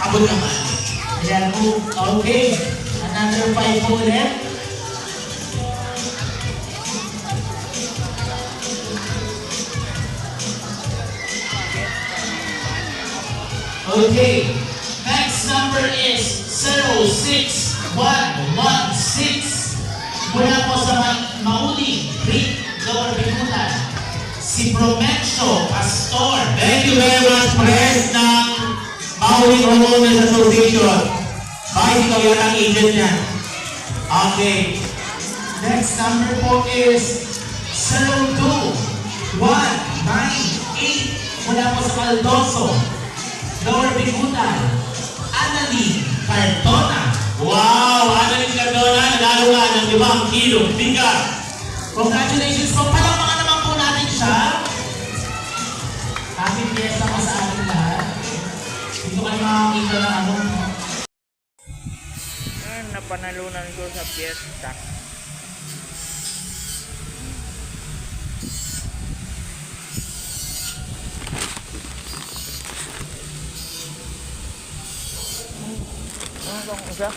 Abot naman. Ayan po. Okay. Another five po ulit. Okay. Next number is 0616. Mula po sa Ma- Mauli, Rick Dorbinutan. Si Promencio Pastor. Thank you very much, ng Maui Homeowners Association. Bakit ikaw yan ang agent niya? Okay. Next number po is 02198 mula po sa Caldoso, Lower Bigutan, Annalie Cardona. Wow! Annalyn Cardona, lalo nga ng limang kilo. Bigat! Congratulations po! Palakpakan naman po natin siya. Happy fiesta po sa. Dito kayo makakita ng ano. Ngayon, napanalunan ko sa piyesta. Ano itong isa?